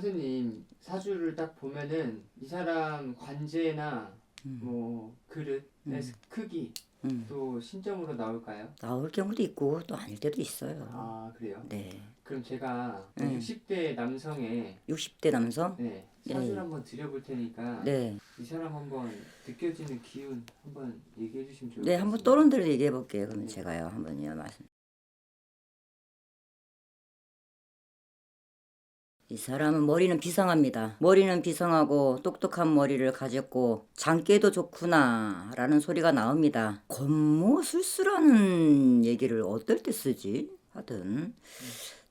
선생님 사주를 딱 보면은 이 사람 관제나 음. 뭐 그릇의 크기 음. 또 신점으로 나올까요? 나올 경우도 있고 또 아닐 때도 있어요. 아 그래요? 네. 그럼 제가 음. 60대 남성의 60대 남성? 네, 네. 사주를 한번 드려볼 테니까 네. 이 사람 한번 느껴지는 기운 한번 얘기해 주시면 좋을 것 네, 같습니다. 한번 떠오른 대로 얘기해 볼게요. 그러면 네. 제가요. 한번요. 말씀. 이 사람은 머리는 비상합니다. 머리는 비상하고 똑똑한 머리를 가졌고 장깨도 좋구나 라는 소리가 나옵니다. 겉모술수라는 얘기를 어떨 때 쓰지? 하든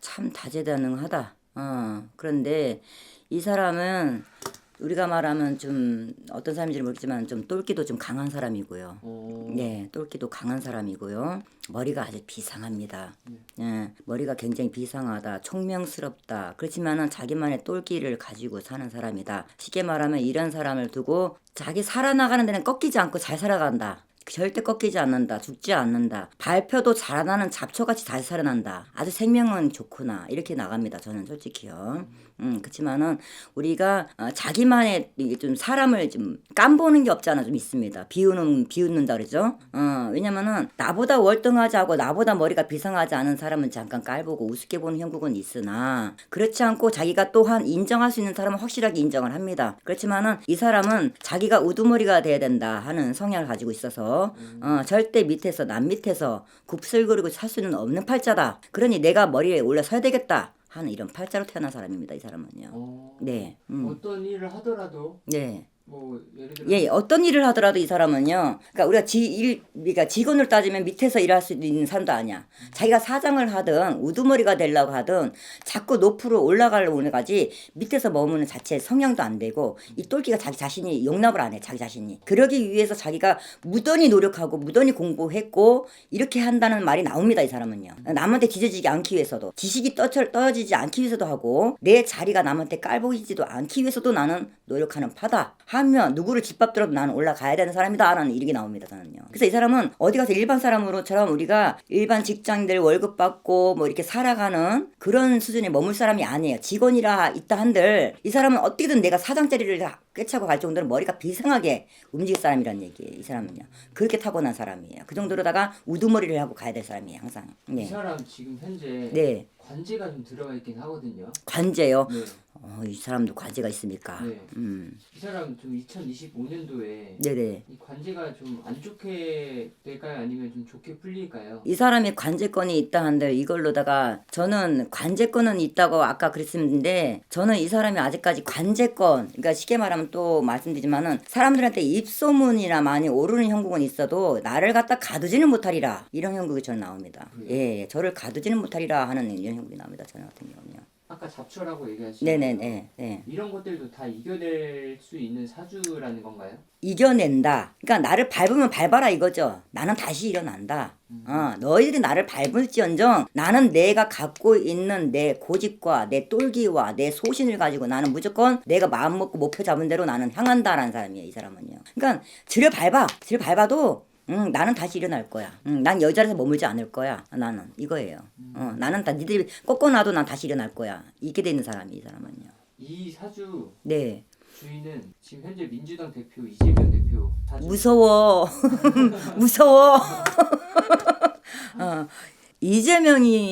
참 다재다능하다. 어, 그런데 이 사람은 우리가 말하면 좀 어떤 사람인지 모르겠지만 좀 똘끼도 좀 강한 사람이고요. 어, 네, 똘끼도 강한 사람이고요. 머리가 아주 비상합니다. 예, 머리가 굉장히 비상하다, 총명스럽다. 그렇지만은 자기만의 똘끼를 가지고 사는 사람이다. 쉽게 말하면 이런 사람을 두고 자기 살아나가는 데는 꺾이지 않고 잘 살아간다. 절대 꺾이지 않는다. 죽지 않는다. 발표도 잘하는 잡초같이 잘 살아난다. 아주 생명은 좋구나. 이렇게 나갑니다. 저는 솔직히요. 음, 그렇지만은 우리가 어, 자기만의 좀 사람을 좀 깜보는 게 없잖아 좀 있습니다. 비우는 비웃는다 그러죠. 어, 왜냐면은 나보다 월등하지 않고 나보다 머리가 비상하지 않은 사람은 잠깐 깔보고 우습게 보는 형국은 있으나 그렇지 않고 자기가 또한 인정할 수 있는 사람은 확실하게 인정을 합니다. 그렇지만은 이 사람은 자기가 우두머리가 돼야 된다 하는 성향을 가지고 있어서 어, 절대 밑에서 남 밑에서 굽슬거리고 살 수는 없는 팔자다. 그러니 내가 머리에 올라 서야 되겠다 하는 이런 팔자로 태어난 사람입니다. 이 사람은요. 어, 네. 음. 어떤 일을 하더라도 네. 뭐 예, 어떤 일을 하더라도 이 사람은요. 그러니까 우리가 지, 일, 그러니까 직원을 따지면 밑에서 일할 수 있는 사람도 아니야. 자기가 사장을 하든 우두머리가 되려고 하든 자꾸 높으로 올라가려고 하는 가지 밑에서 머무는 자체 성향도 안 되고 이 똘끼가 자기 자신이 용납을 안 해. 자기 자신이. 그러기 위해서 자기가 무던히 노력하고 무던히 공부했고 이렇게 한다는 말이 나옵니다. 이 사람은요. 남한테 뒤져지지 않기 위해서도 지식이 떠져, 떨어지지 않기 위해서도 하고 내 자리가 남한테 깔보이지도 않기 위해서도 나는 노력하는 파다. 하면 누구를 짓밟더라도 나는 올라가야 되는 사람이다. 라는 이렇게 나옵니다. 저는요. 그래서 이 사람은 어디 가서 일반 사람으로처럼 우리가 일반 직장인들 월급 받고 뭐 이렇게 살아가는 그런 수준에 머물 사람이 아니에요. 직원이라 있다 한들 이 사람은 어떻게든 내가 사장 자리를 다 꿰차고 갈 정도로 머리가 비상하게 움직일 사람이란 얘기예요. 이 사람은요. 그렇게 타고난 사람이에요. 그 정도로다가 우두머리를 하고 가야 될 사람이에요. 항상. 이 네. 사람 지금 현재 네. 관제가 좀 들어가 있긴 하거든요. 관제요. 네. 어, 이 사람도 관제가 있습니까? 네. 음. 이 사람 좀 2025년도에 네네. 이 관제가 좀 안 좋게 될까요? 아니면 좀 좋게 풀릴까요? 이 사람이 관제권이 있다 한들 이걸로다가 저는 관제권은 있다고 아까 그랬었는데 저는 이 사람이 아직까지 관제권 그러니까 쉽게 말하면 또 말씀드리지만은 사람들한테 입소문이나 많이 오르는 형국은 있어도 나를 갖다 가두지는 못하리라 이런 형국이 저는 나옵니다. 예, 예, 저를 가두지는 못하리라 하는 이런 형국이 나옵니다. 저는 같은 경우는요. 아까 잡초라고 얘기하시죠. 네네네. 네. 이런 것들도 다 이겨낼 수 있는 사주라는 건가요? 이겨낸다. 그러니까 나를 밟으면 밟아라 이거죠. 나는 다시 일어난다. 어, 너희들이 나를 밟을지언정 나는 내가 갖고 있는 내 고집과 내 똘기와 내 소신을 가지고 나는 무조건 내가 마음 먹고 목표 잡은 대로 나는 향한다라는 사람이에요. 이 사람은요. 그러니까 지를 밟아. 지를 밟아도 응, 나는 다시 일어날 거야. 응, 난 여자라서 머물지 않을 거야. 나는 이거예요. 어, 나는 다 니들이 꺾어놔도 난 다시 일어날 거야. 이렇게 돼 있는 사람이 이 사람은요. 이 사주 네. 주인은 지금 현재 민주당 대표 이재명 대표 사주. 무서워. 무서워. 어,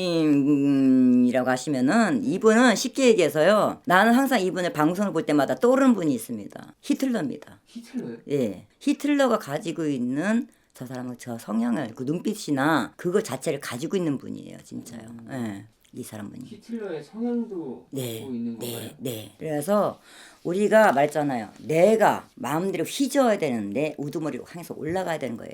이재명이라고 하시면은 이분은 쉽게 얘기해서요. 나는 항상 이분의 방송을 볼 때마다 떠오르는 분이 있습니다. 히틀러입니다. 히틀러요? 예. 히틀러가 가지고 있는 저 사람은 저 성향을 그 눈빛이나 그거 자체를 가지고 있는 분이에요. 진짜요. 예. 이 사람 분이. 히틀러의 성향도 네, 갖고 있는 건가요? 네, 네. 그래서 우리가 말했잖아요. 내가 마음대로 휘저어야 되는데 우두머리로 향해서 올라가야 되는 거예요.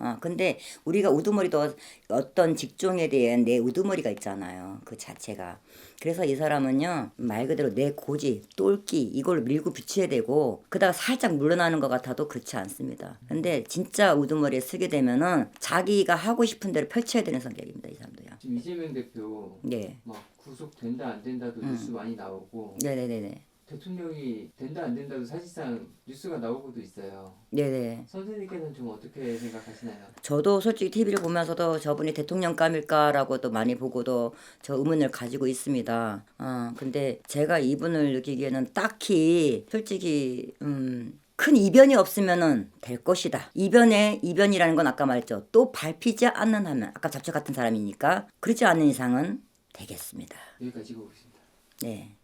어, 근데 우리가 우두머리도 어떤 직종에 대한 내 우두머리가 있잖아요. 그 자체가. 그래서 이 사람은요, 말 그대로 내 고집, 똘끼, 이걸 밀고 비춰야 되고, 그다가 살짝 물러나는 것 같아도 그렇지 않습니다. 근데 진짜 우두머리에 쓰게 되면은 자기가 하고 싶은 대로 펼쳐야 되는 성격입니다. 이 사람도요. 지금 이재명 대표 네. 막 구속된다 안 된다도 음. 뉴스 많이 나오고 네네네네. 대통령이 된다 안 된다도 사실상 뉴스가 나오고도 있어요. 네네. 선생님께서는 좀 어떻게 생각하시나요? 저도 솔직히 TV를 보면서도 저분이 대통령감일까라고도 많이 보고도 저 의문을 가지고 있습니다. 어, 근데 제가 이분을 느끼기에는 딱히 솔직히 음, 큰 이변이 없으면은 될 것이다. 이변에 이변이라는 건 아까 말했죠. 또 밟히지 않는 하면 아까 잡초 같은 사람이니까 그렇지 않는 이상은 되겠습니다. 여기까지 읽어보겠습니다. 네.